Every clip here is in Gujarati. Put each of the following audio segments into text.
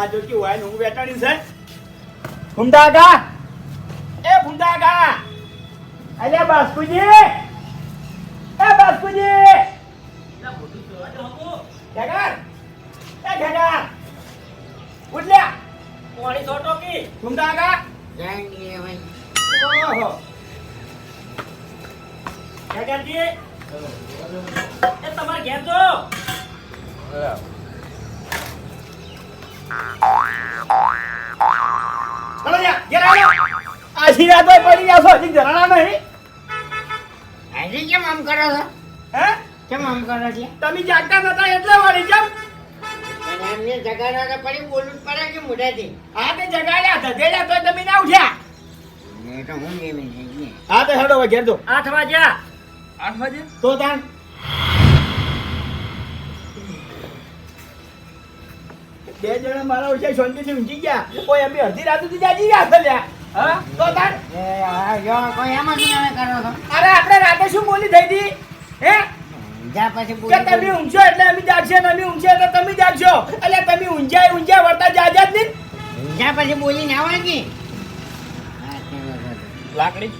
આ જો કે વાય હું બેટાડી છે. કા એ કા અલ્યા બાસ્કુજી! એ બાસ્કુજી! ખેગાર એ ખેગાર ઉઠ લ્યા પાણી છોટો કી ફૂમતા કા ઓહો! જગાજી એ તમારે ઘેર જો. લ્યા ઘેર આવો. આશીર્વાદ હોય પડી ગયા છો હજી જણાના નહીં. હજી કેમ આમ કરો છો? હે? કેમ આમ કરો છો? તમે જાગતા નતા એટલે વળી કેમ? એમને જગાડવા તો પડી બોલવું પડે કે મોઢેથી? હા તે જગાડ્યા ધધેડ્યા તો તમે ના ઉઠ્યા. મેં તો હું નહીં હા તો હેડો આઠ વાગ્યા. આઠ વાગે તો તાન બે જણા મારા ઓછા શાંતિથી ઊંઘી ગયા. કોઈ અમે અડધી રાત સુધી જાગી ગયા છે લ્યા. હા? તો કોઈ એમ જ તમે કરો છો. અરે આપણે રાતે શું બોલી થઈ હતી? હે? જા પછી બોલી તમે ઊંઘશો એટલે અમે જાગશે અમે ઊંઘશે એટલે તમે જાગશો. એટલે તમે ઊંઝાય ઊંઝાય વર્તા જાજા જ નહીં? પછી બોલી ના આવે કે. લાકડી?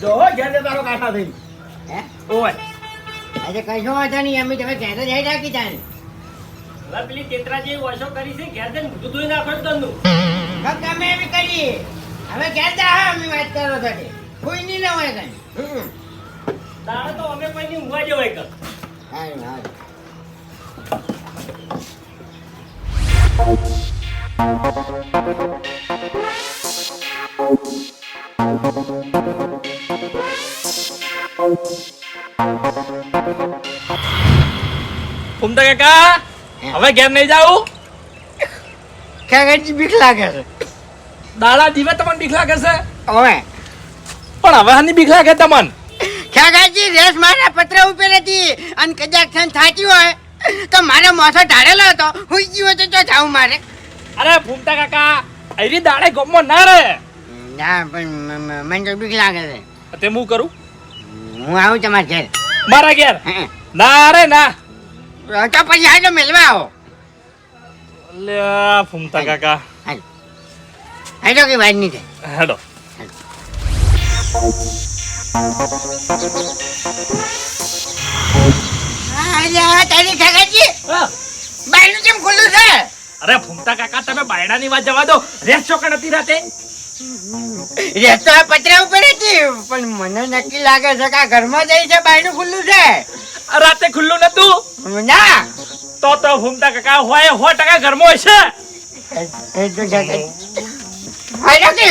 જો હો ઘેર તારો કાંઠા થઈ હે? ઓય. આજે કશો વાંધો નહીં અમે તમે ઘેર જઈ રાખી તાને હવે પેલી તેતરા જે વોશો કરી છે ઘેર જઈને મોઢું ધોઈ નાખો તનનું એમ કરીએ. હવે ઘેર જા હા અમે વાત કરો કોઈ નહીં ના હોય કઈ. હમ. તારે તો અમે કોઈ ની ઊંઘવા જવાય કર. હારું, હારું. ફૂમતા કાકા હવે ઘેર નહીં જાવું કાકાજી બીક લાગે છે? દાડા દીવે તમને બીક લાગે છે? હવે. પણ હવે હાની બીક લાગે તમને? કાકાજી રેસ મારા પત્ર ઉપર હતી અને કદાચ થન થાચી હોય. તો મારો મોથો ઢાળેલો હતો. હું ગયો તો જાઉં મારે. અરે ફૂમતા કાકા અરી દાડે ગમો ના રહે ના પણ મને તો બીક લાગે છે. તે હું કરું? હું આવું તમારા ઘેર. મારા ઘેર. ના રે ના. તો પછી આજે મેળવા આવો લે ફૂમતા કાકા. આજો કઈ વાત નહીં થાય. હેડો તારી કાકાજી. બાયનું કેમ ખુલ્લું છે? અરે ફૂમતા કાકા તમે બાયડાની વાત જવા દો. રેસ ચોકડ હતી રાતે. રેસ તો આ પતરા ઉપર હતી પણ મને નક્કી લાગે છે કે આ ઘરમાં જઈ છે બાયનું ખુલ્લું છે. રાતે ખુલ્લું નતું? ના. તો તો ભૂમતા કાકા હોય સો ટકા ઘરમાં હશે કે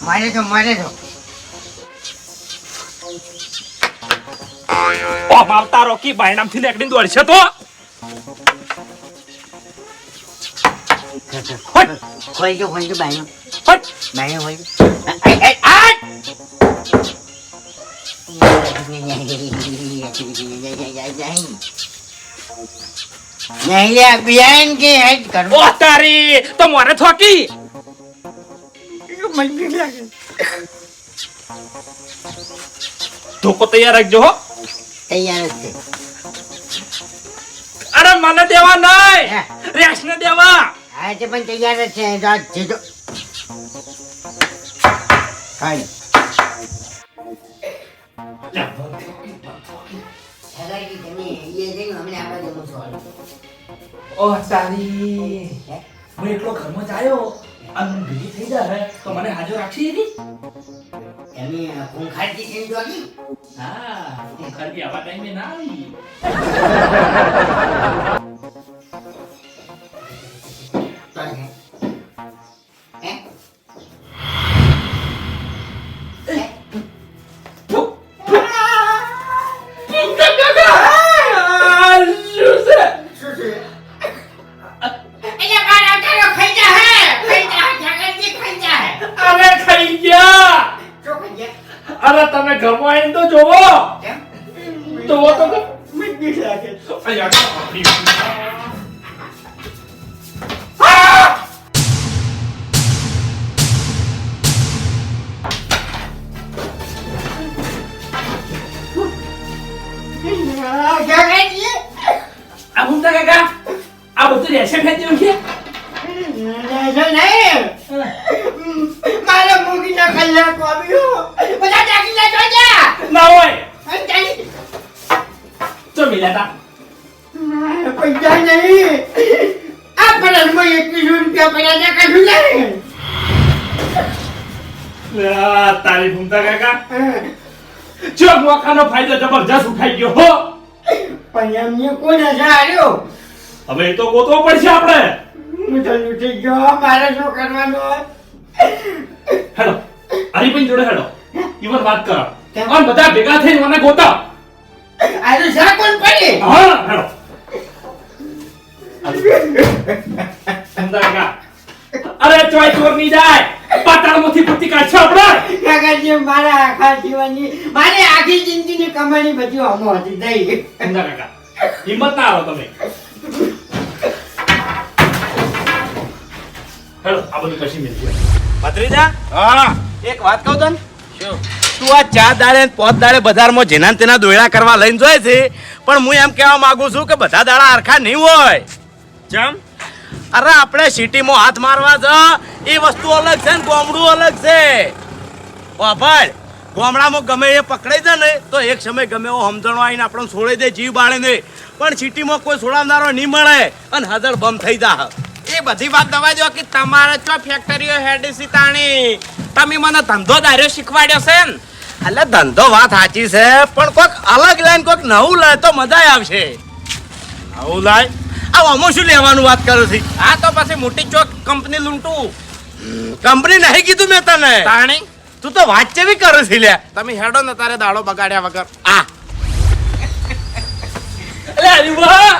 મારે તો મારે તો. ઓ માવતા રોકી બાયણામથી નીકળીને દોડશે તો. હટ ખોલ દો ખોલ દો બાયનું હટ બાયનું ખોલ દો આ- આ- આ! નહીં લે બિહાઈન કે હેડ કરું ઓ તારી તો મોરે થોકી ધોકો તૈયાર રાખજો હો તૈયાર જ છે અરે મને દેવા નહીં હે. રેસ ને દેવા હા તે પણ તૈયાર જ છે તો જીતો હાલ. ઓ સારી. હું? એકલો ઘરમાં જાયો અને મને ભેગી થઈ જાય તો મને હાજર રાખશી એની? તમે ખૂંખાડતી છે જોગી? હા હું આવા ટાઈમે ના આવી. ਜਾ ਕੇ ਆ ਜਾ ਕੇ Malam mo ginakala ko, amigo! Wala na kila doon niya! Naway! Ang dali! ચો મિલ્યા પૈસા નહીં આ પરસમાં એકવીસો રૂપિયા પડ્યા હતા કશું તા તારી ભૂમતા કાકા ચો મોકાનો ફાયદો જબરજસ્ત ઉઠાઈ ગયો હો પણ એમને હશે હાર્યો હવે એ તો ગોતવો પડશે આપણે હું તો લૂંટી ગયો મારે શું કરવાનું હેલો હરીભાઈ જોડે હેલો ઈવન વાત કરો? અને બધા ભેગા થઈને મને ગોતા આ તો કોણ પડી. હા હેડો અરે ચોય ચોરની જાય. પાતાળમાંથી પૂર્તિ કાઢશે આપણે કાકાજી મારા આખા જીવનની મારી આખી જિંદગીની કમાણી બધી અમો હતી દઈ ભૂમતા કાકા હિંમત ના આવો તમે. હેલો આ બધું કશી મિલશે ભત્રીજા હા. એક વાત કહું તને? શું? તું આ ચાર દાડે ને પાંચ દાડે બજારમાં જેના તેના દોયડા કરવા લઈને જોઈએ છે પણ હું એમ કહેવા માંગુ છું કે બધા દાડા હરખા નહીં હોય. ચમ? અરે આપણે સિટીમાં હાથ મારવા જ એ વસ્તુ અલગ છે ને ગોમડું અલગ છે. વાભાળ ગામડામાં ગમે એ પકડાઈ જાય ને તો એક સમય ગમે એવો સમજણો આવીને આપણને છોડી દે જીવ બાળે ને પણ સિટીમાં કોઈ છોડાવનારો નહીં મળે અને હાજર બમ થઈ જા એ બધી વાત દવા જો કે તમારે ચો ફેક્ટરીઓ હેડી સીતાણી? તમે મને ધંધો દાર્યો શીખવાડ્યો છે ને? એટલે ધંધો વાત સાચી છે પણ કોઈક અલગ લાઈન કોઈક નવું લાય તો મજા આવશે. નવું લાય? આ અમો શું લેવાનું વાત કરું છું? આ તો પછી મોટી ચોક કંપની લૂંટું. કંપની નહીં કીધું મેં તને. તાણી? તું તો વાત ચેવી કરું છે લે. તમે હેડો ને તારે દાડો બગાડ્યા વગર. આ. અલે હરીવા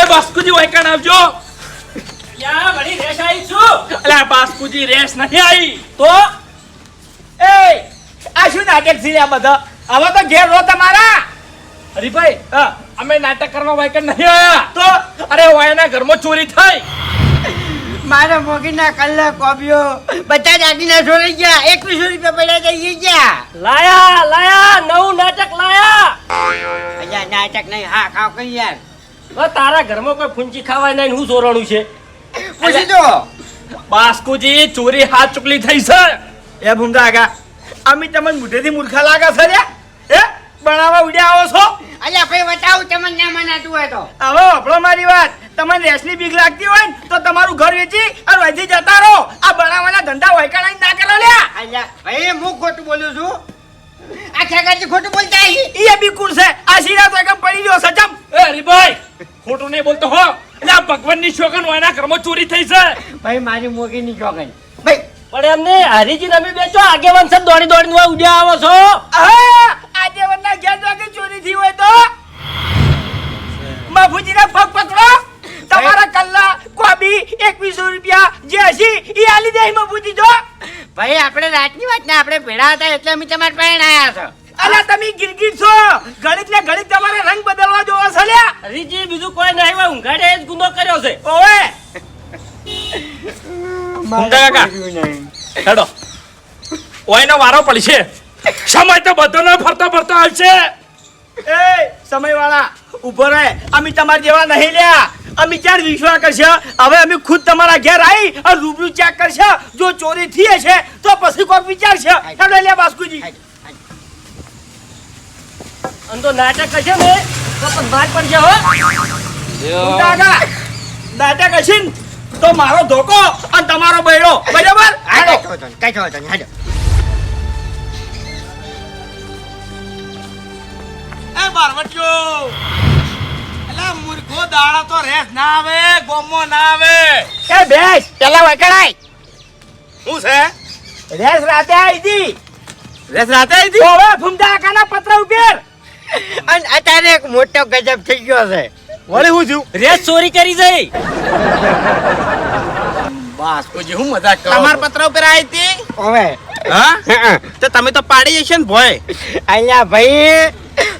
એ બાસ્કુજી વાયકાણ આવજો. યા વળી રેસ આવી છું. અલે બાસ્કુજી રેસ નહીં આવી. તો? એ આ શું નાટક છે આ બધા? હવે તો ઘેર રહો તમારા. હરીભાઈ હા, અમે નાટક કરવા વાયકાણ નહીં આવ્યા તો? અરે વાયના ઘરમાં ચોરી થઈ. મારા મોગીના કલ્લા આવ્યો બધા દાદીના છોડી ગયા. એકવીસો રૂપિયા પડ્યા જઈએ ગયા. લાયા લાયા નવું નાટક લાયા. અજા નાટક નહીં હા ખાવ કઈ યાર. તારા ઘરમાં કોઈ ફૂંચી ખાવાય નહીં હું ચોરાણું છે. પૂછી દો. બાસ્કુજી ચોરી હાથ ચુકલી થઈ છે. એ ભૂમતા આગા. અમે તમને મુઢેથી મૂર્ખા લાગે છે રે એ બનાવવા ઉડ્યા આવો છો? અલ્યા ભાઈ બતાવું તમને ના મનાતું હોય તો. હવે આપણો મારી વાત. તમને રેસની બીક લાગતી હોય ને તો તમારું ઘર વેચી અને વધી જતા રહો. આ બનાવવાના ધંધા વૈકાણા ના કરો લે અલ્યા ભાઈ હું ખોટું બોલું છું. આ ખેગાજી ખોટું બોલતા આવી એ બિલકુલ છે. આ શીરા તો એકમ પડી ગયો સચમ એ હરીભાઈ ખોટું નહીં બોલતો હો. એટલે આ ભગવાનની શોખન વાયના ઘરમાં ચોરી થઈ છે. ભાઈ મારી મોગીની ભાઈ પણ એમને હરીજી તમે બેચો આગેવાન છે દોડી દોડીને હોય ઉડ્યા આવો છો. આગેવાન ના ઘેર વાગે ચોરી થઈ હોય તો? બાપુજીના પગ પકડો. તમારા કલ્લા કોબી એકવીસો રૂપિયા જે હશી એ આલી દે બાપુજી જો. ભાઈ આપણે રાતની વાત ને આપણે ભેળા હતા એટલે અમે તમારી પાસે આવ્યા છો. અલા તમે ગિરગીર છો ઘડીક ને ઘડીક તમારે રંગ બદલવા જોવો છે લ્યા હરીજી બીજું કોઈ નહીં હોય ઊંઘાડે જ ગુનો કર્યો છે ઓએ ભૂમતા કાકા હેડો ઓયનો વારો પડશે? સમય તો બધોનો ફરતો ફરતો આવશે એ સમય વાળા ઊભો રહે. અમે તમારા જેવા નહીં લ્યા. અમે ચાર વિશ્વાસ કરશે? હવે અમે ખુદ તમારા ઘેર આવી અને રૂબરૂ ચેક કરશે. જો ચોરી થઈ છે તો પછી કોઈક વિચારશે. હેડો લે બાસ્કુજી. અને તો નાટક હશે ને તો પણ ભાગ પડશે હો. કાકા દાદા કશીન તો મારો ધોકો અને તમારો બૈડો. બરાબર? કઈ થયો કઈ થયો હાલો એ બારવટીયો મૂર્ખો દાડા તો રેસ ના આવે ગોમો ના આવે. એ બેસ પેલા વકડાય શું છે? રેસ રાતે આવી હતી રેસ રાતે આવી હતી હવે ફૂમતા કાના પત્ર ઉપર અને અત્યારે એક મોટો ગજબ થઈ ગયો છે. વળી હું છું રેસ ચોરી કરી જઈ. બસ કોઈ હું મજાક કરો? તમાર પત્ર ઉપર આવી હતી હવે. હા. તો તમે તો પાડી જશે ને ભોય. અહીંયા ભાઈ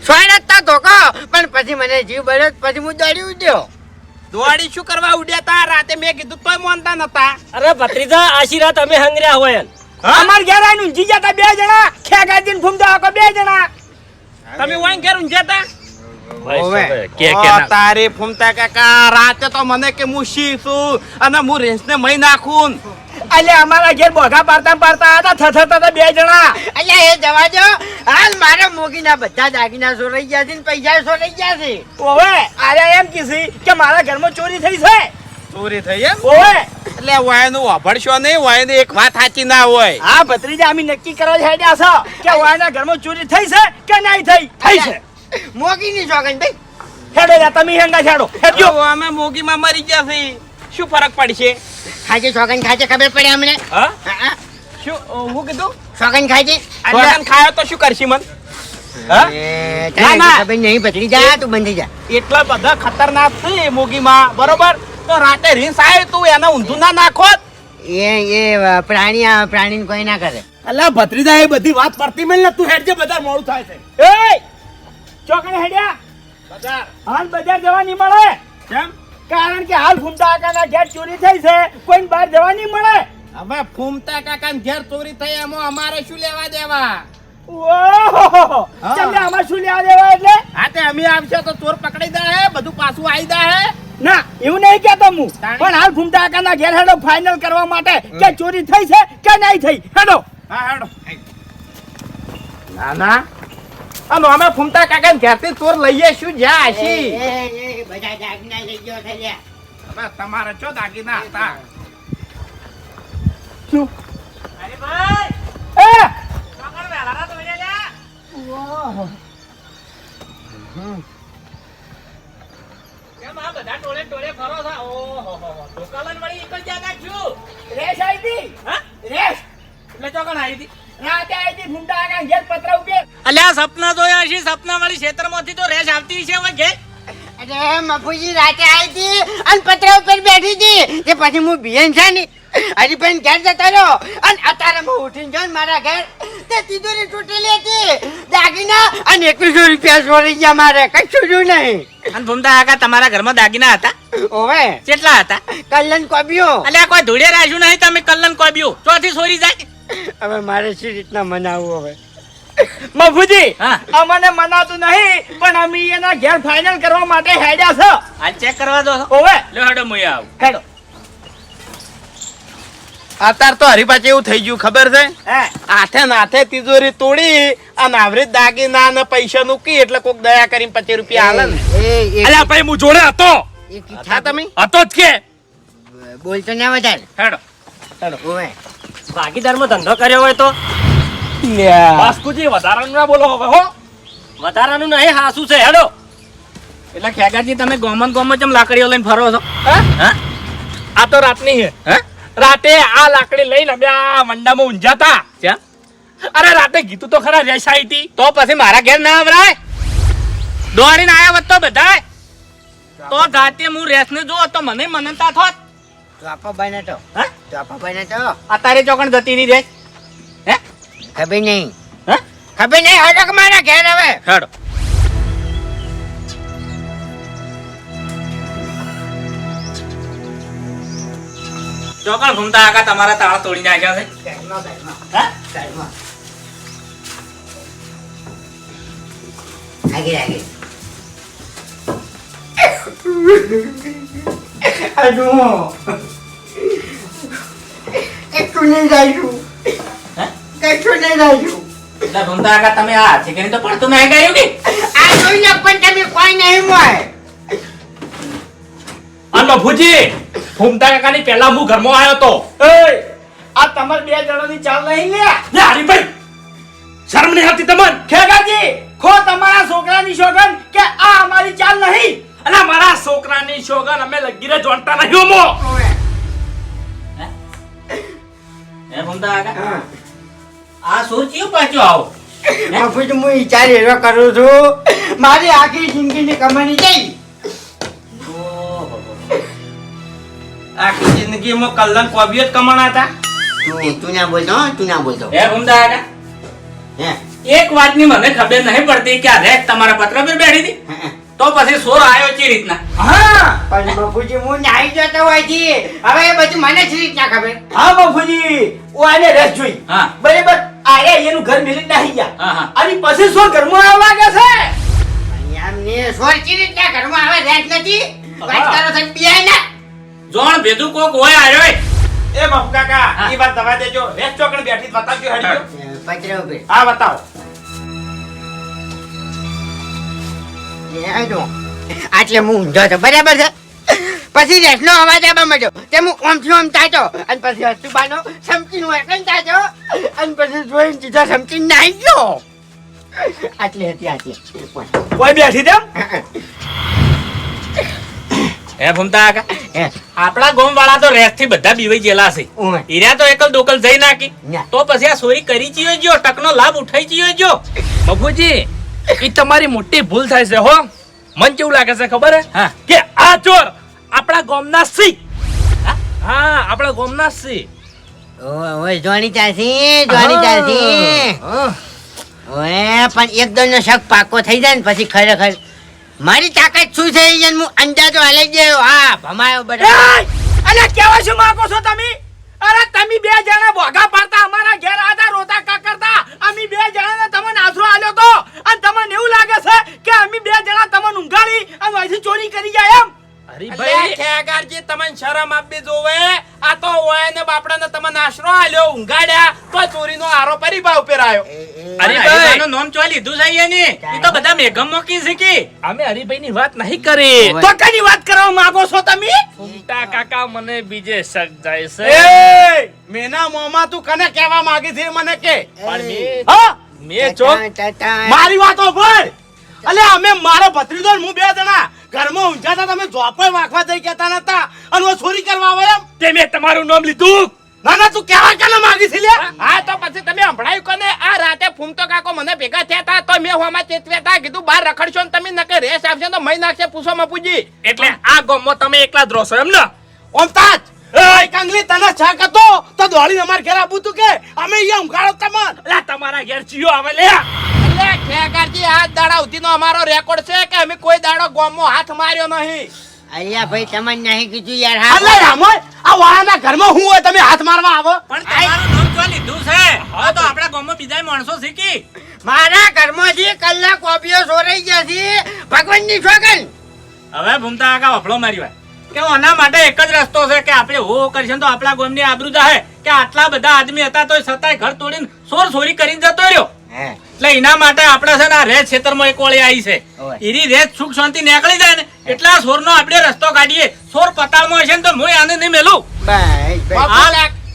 સોય નતા ધોકો. પણ પછી મને જીવ બળ્યો પછી હું દોડી ઉડ્યો. દોડી શું કરવા ઉડ્યા તા? રાતે મેં કીધું તોય માનતા નતા. અરે ભત્રીજા આશીર્વાદ અમે હંગર્યા હોય. અમાર ઘેર આવીને ઊંઘી જતા બે જણા. ખેગાજીને ફૂમતા આખો બે જણા. તમે વાંઈ ઘેર ઊંઘ્યા તા? તારી ફૂમતા કાકા રાતે તો મને કે હું શી છું અને હું રેસને મહી નાખું. અલ્યા અમારા ઘેર બોઘા પાડતા પાડતા હતા થથરતા બે જણા. અલ્યા એ જવા દો. હાલ મારા મોગીના બધા દાગીના સોરાઈ ગયા છે ને પૈસા સોરાઈ ગયા છે. ઓવે અરે એમ કીધી કે મારા ઘરમાં ચોરી થઈ છે. ચોરી થઈ એમ? ઓવે. એટલે વાયનું વાભળશો નહીં વાયને એક વાત સાચી ના હોય. આ ભત્રીજા અમે નક્કી કરવા હેડ્યા છો કે વાયના ઘરમાં ચોરી થઈ છે કે નહીં થઈ? થઈ છે. મોગીની સોગન ભાઈ. હેડો જા તમે હેંગા હેડો. હેડજો. જો અમે મોગીમાં મરી છે શું ફરક પડશે? ખાજે સોગન ખાજે ખબર પડે અમને? હા? હા, હા. શું હું કીધું? સોગન ખાજે? સોગન ખાયો તો શું કરશી મન? હા? એ, ના, તને ના. ખબર નહીં ભત્રીજા તું બંધી જા. એટલા બધા ખતરનાક છે મોગીમાં બરોબર? તો રાતે રીંસ આવે તું એને ઊંધું ના નાખો એ એ પ્રાણી આ પ્રાણીને કોઈ ના કરે. અલ્યા ભત્રીજા એ બધી વાત પડતી મેલ ને તું હેડજે બજાર મોડું થાય છે. એય! ચોકને હેડ્યા? બજાર હાલ બજાર જવા નહીં મળે. કેમ? કારણ કે હાલ ફૂમતા કાકાના ઘેર ચોરી થઈ છે. કોઈને બહાર જવા નહીં મળે. હવે ફૂમતા કાકા ઘેર ચોરી થઈ એમાં અમારે શું લેવા દેવા? ઓહો! તમને આમાં શું લેવા દેવા એટલે? હા તે અમે આવશે તો ચોર પકડી દે હે બધું પાછું આવી દે હે. ના એવું નહીં કેતો હું. પણ હાલ ફૂમતા કાકાના ઘેર હેડો ફાઇનલ કરવા માટે. કે ચોરી થઈ છે કે નહીં થઈ? હેડો. હા હેડો. ના ના. અને અમે ફૂમતા કાકા ઘેરથી ચોર લઈએ શું જ્યાં આશી. હશી એ, એ, બધા દાગીના લઈ ગયો હવે તમારે ચો દાગીના હતા? શું? અરે ભાઈ! એ! તો બધા ટોળે ટોળે ફરો છો? ઓહોહો. ઢોકાલન વળી એક જ જાગા છું. રેસ આવી હતી હા? રેસ. એટલે ચોકણ આવી હતી? રાતે ઘેર પત્ર ઉપર અલ્યા સપના જોયા છે સપના વાળી ક્ષેત્રમાંથી તો રેસ આવતી છે હવે ઘેર અરે મફુજી રાતે આવી અને પતરા ઉપર બેઠી હતી. તે પછી હું બિયન છે ને હરીભાઈ ઘેર જતો રહ્યો. અને અત્યારે હું ઉઠીને જાઉં મારા ઘેર તે તિજોરી તૂટેલી હતી. દાગીના અને એકવીસો રૂપિયા ચોરી ગયા મારે કશું જ નહીં. અને ભૂમતા કાકા તમારા ઘરમાં દાગીના હતા? ઓવે. કેટલા હતા? કલ્યાણ કોબ્યો અલ્યા કોઈ ધૂળે રાખ્યું નહીં તમે કલ્લન કોઈ ચોથી સોરી જાય. હવે મારે શી રીતના મનાવવું હવે મફુજી હા. અમને મનાતું નહીં પણ અમે એના ઘેર ફાઇનલ કરવા માટે હેડ્યા છો આ ચેક કરવા દો ઓવે લે હડો મુય આવ હેડો અત્યારે તો હરીપાચે એવું થઈ ગયું ખબર છે હાથે નાથે તિજોરી તોડી અને આવરી દાગીના ને પૈસા નું એટલે કોક દયા કરીને પચીસ રૂપિયા હાલે ને અલ્યા ભાઈ હું જોડે હતો હતા તમે હતો જ કે બોલતો ના વધારે હેડો ઓવે ભાગીદારમાં ધંધો કર્યો હોય તો? વાસ્કુજી વધારાનું ના બોલો હવે હો. વધારાનું નહીં હાસું છે હેડો. એટલે ખેગાજી તમે ગોમન ગોમન ચમ લાકડીઓ લઈને ફરો છો? આ તો રાતની હે? રાતે આ લાકડી લઈને અમે આ મંડામાં ઊંઝાતા. ત્યાં અરે રાતે ગીતું તો ખરા રેસાઈ હતી. તો પછી મારા ઘેર ના આવરાય? દોડીને આયા વત તો બધાય. તો જાતે હું રેસને જો તો મને મનતા થોત. તો આપા બને તો. હે? તો આપા અત્યારે ચોકણ જતી નહીં રેસ હે? ખબર નહીં. હે? ખબર નહીં? હડક મારા ઘેર હવે. હેડો. ચોકણ ઘૂમતા આગા તમારા તાળા તોડી આવ્યા છે. હે? આગળ આગળ. એકટું નહીં રાખ્યું હે? કશું નહીં રાખ્યું એટલે ઘૂમતા આગા તમે આ કરીને તો પડતું નહીં ગયું કે? આ જોઈને પણ તમે કોઈ નહીં મોય અને બાપુજી ફૂમતા કાકાની પહેલા હું ઘરમાં આવ્યો તો. એ આ તમાર બે જણાની ચાલ નહીં લે. લે હરીભાઈ શરમ નહીં આવતી તમને? ખેગાજી ખો તમારા છોકરાની શોગન કે આ અમારી ચાલ નહીં? અને મારા છોકરાની શોગન અમે લગીરે જોડતા નહીં ઓમો હે ઘૂમતા આગા આ ચિયું પાછું આવો? મફુજ હું વિચાર એવો કરું છું. મારી આખી જિંદગીની કમાણી જઈ આખી જિંદગીમાં કલ્લન કોબીઓ જ કમાણા હતા? તું તું ના બોલતો હો, તું ના બોલતો. હે એક વાતની મને ખબર નહીં પડતી કે આ રેત તમારા પત્ર પર બેઠી હતી? હે. તો પછી સોર આવ્યો છે રીતના? હા. પણ બાપુજી હું નાહી જતો હોય છે હવે એ બધું મને જ રીતના ખબર. હા બાપુજી. ઓ આને રસ જોઈ. હા. બરાબર. આયા એનું ઘર મિલી નાહી ગયા. હા હા. અને પછી સોર ઘરમાં આવવા લાગે છે. અહીંયા સોર ચી રીતના ઘરમાં આવે રેટ નથી? વાત કરો છો બિયાય ના. જોણ ભેદું કોક હોય આર્યો એ બાપુ કાકા એ વાત દવા દેજો. રેસ ચોકડ બેઠી બતાવજો હેડજો પતરા ઉપર હા બતાવો. આટલે હું ઊંધો હતો બરાબર છે. પછી રેસનો અવાજ આવવા માંડ્યો તે હું ઓમથી ઓમ તાતો અને પછી હસ્તુબાનો સમચીનું એકન તાતો અને પછી જોઈને સીધો સમચીને નાહી ગયો. આટલી હતી આટલી. કોઈ બેઠી તેમ? એ ભમતા કાકા? આપણા ગોમ વાળા તો રેસથી બધા બીવાઈ ગયેલા છે. હીરા તો એકલ દોકલ જઈ નાખી. તો પછી આ સોરી કરી ચીયો જો ટકનો લાભ ઉઠાઈ ચીયો જો મફુજી એ તમારી મોટી ભૂલ થાય છે હો. મન કેવું લાગે છે ખબર હે? હા. કે આ ચોર આપણા ગામના સી હા? આપણા ગામના સી ઓય ઓય જોણી ચાસી જોણી ચાસી ઓય પણ એકદમ નો શક પાકો થઈ જાય ને પછી ખરેખર મારી તાકાત શું છે એ હું અંદાજો હલાઈ ગયો. હા ભમાયો બધા અને કેવા શું માંગો છો તમે? અરે તમે બે જણા ભોગા પાડતા, અમારા ઘેર આતા રોતા કા કરતા. અમે બે જણાને તમને આશરો આલ્યો તો. અને તમને એવું લાગે છે કે અમે બે જણા તમને ઊંઘાડી અને અહીંથી ચોરી કરી જાય એમ? હરીભાઈ ખેગારજી તમને શરમ આપવી જોવે? આ તો ઓય ને બાપડાને તમને આશરો આલ્યો ઊંઘાડ્યા તો ચોરીનો આરોપ પરિભાવ પેરાયો અરે ભાઈ. ભાઈ નામ ચોઈ લીધું છે એની એ તો બધા મેઘમ મોકી શીખી અમે હરીભાઈ ની વાત નહીં કરી. તો કની વાત કરવા માંગો છો તમે? ફૂમતા કાકા મને બીજે શક જાય છે. મેના મોમાં તું કને કહેવા માંગી છે મને કે? પણ મે હા? મે ટા, મારી વાતો ભર. અલે અમે મારો ભત્રીજો ને હું બે જણા. ઘરમાં ઊંઝાતા તમે જોપે વાખવા જઈ કહેતા નતા. અને ચોરી કરવા આવે એમ. તે મેં તમારું નામ લીધું. ના ના તું કેવા કને માગી છે લે? હા તો પછી તમે સંભળાયું કોને? આ રાતે ફૂમતો કાકો મને ભેગા થયા હતા તો મેં હોમાં ચેતવ્યા હતા કીધું બહાર રખડશો ને તમે નકે રેસ આવશે તો મય નાખશે પૂછો મપુજી એટલે આ ગોમમાં તમે એકલા જ રહો એમ ને? ઓમ તાજ તને છક હતો તો દોડીને અમાર ઘેર આપું તું કે અમે અહીંયા અલા તમારા ઘેર ચિયો આવે લે. એટલે ખેગારજી આ દાડા સુધીનો અમારો રેકોર્ડ છે કે અમે કોઈ દાડો ગોમમાં હાથ માર્યો નહીં? અલ્યા ભાઈ તમને નહીં કીધું યાર. હા અલ્યા રામો આ વાળાના ઘરમાં હું હોય તમે હાથ મારવા આવો? પણ તમારું નામ તો લીધું છે? હવે તો આપણા ગામમાં બીજા માણસો શીખી મારા ઘરમાંથી કલાક કોપીઓ સોરાઈ ગયા છે. ભગવાનની છોકન હવે ભૂમતા કાકા વફળો મારી વાત. કે આના માટે એક જ રસ્તો છે કે આપણે હો કરશે તો આપણા ગામની આબરૂ જાહે. કે આટલા બધા આદમી હતા તો છતાંય ઘર તોડીને સોર સોરી કરીને જતો રહ્યો. હે. એટલે એના માટે આપણે છે ને આ રેત ક્ષેત્રમાં એક ઓળી આવી છે. એની રેત સુખ શાંતિ નીકળી જાય ને એટલા સોરનો આપણે રસ્તો કાઢીએ. સોર પતાળમાં હશે ને તો હું આને નહીં મેલું.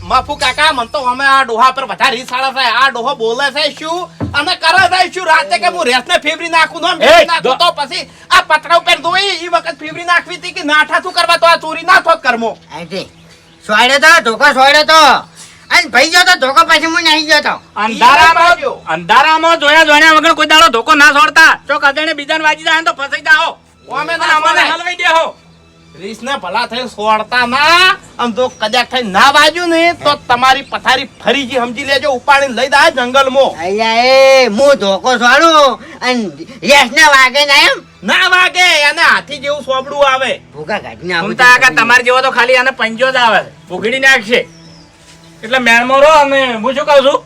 મફુ કાક- મન તો અમે આ ડોહા પર વધારે રીસાળા થાય. આ ડોહો બોલે છે શું? અને કરે છે શું? રાતે કે હું રેસને ફેવરી નાખું ને નાખું તો પછી આ પતરા ઉપર ધોઈ એ વખત ફેવરી નાખવી હતી કે નાઠા શું કરવા તો આ ચોરી ના થોત કરમો? સોયડો તો ધોકા સોયડે તો. અને ભાઈ ગયો તો ધોકો પછી હું નહીં ગયો તો. અંધારામાં. અંધારામાં જોયા જોયા વગર કોઈ દાડો ધોકો ના છોડતા. જો કદણે બીજાને વાજી જાય ને તો ફસાઈ જાઓ. અમે તો ના અમને. હલવાઈ દેહો રીસને ભલા થઈ સોડતા ના આમ તો કદાચ થઈ ના વાજ્યું ને તો તમારી પથારી ફરીથી સમજી લેજો ઉપાડીને લઈ દા જંગલમાં. અલ્યા એ હું ધોકો છોડું? અને રેસના વાગે ના એમ? ના વાગે એને હાથી જેવું સોબડું આવે. ભૂગા કાઢી ના તમારે જેવો તો ખાલી આને પંજો જ આવે. ભૂગડી નાખશે. એટલે મેણમો રહો અને હું શું કહું છું?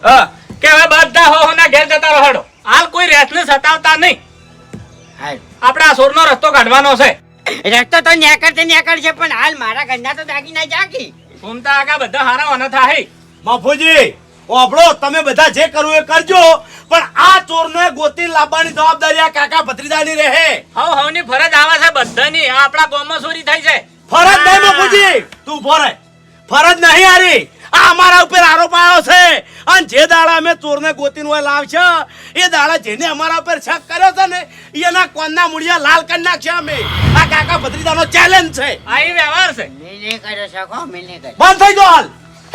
કે હવે બધા હો હોના ઘેર જતા રહો હાલ કોઈ રેસને સતાવતા નહીં. આપણે આ સોરનો રસ્તો કાઢવાનો છે. રસ્તો તો નેકળતે નેકળશે પણ હાલ મારા ઘરના તો દાગીના જાકી ઘૂમતા આગા બધા હારા વાના થાય બાપુજી ઓબળો તમે બધા જે કરવું એ કરજો. પણ આ ચોરને ગોતી લાવવાની જવાબદારી આ કાકા ભત્રીજાની રહે. હવ હવની ફરજ આવે છે બધાની. આપણા ગામમાં ચોરી થાય છે. ફરજ નહીં બાપુજી તું ફરજ ફરજ નહીં હારી. આ અમારા ઉપર આરોપ આવ્યો છે. અને જે દાડા અમે ચોરને ગોતીને હોય લાવશે એ દાડા જેને અમારા ઉપર શક કર્યો છે ને એના કોનના મૂળિયા લાલ કરી નાખશે અમે. આ કાકા ભત્રીજાનો ચેલેન્જ છે. આ એ વ્યવહાર છે. મેં કર્યો શકો મેં કર્યો. બંધ થઈ જાઓ હાલ.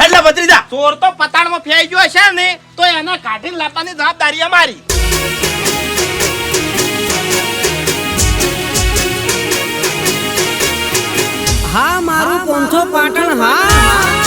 એટલે ભત્રીજા ચોર તો પતાણમાં ફેઈ ગયો છે ને તો એને કાઢીને લાવવાની જવાબદારી અમારી. હા મારું પોંથો પાટણ હા.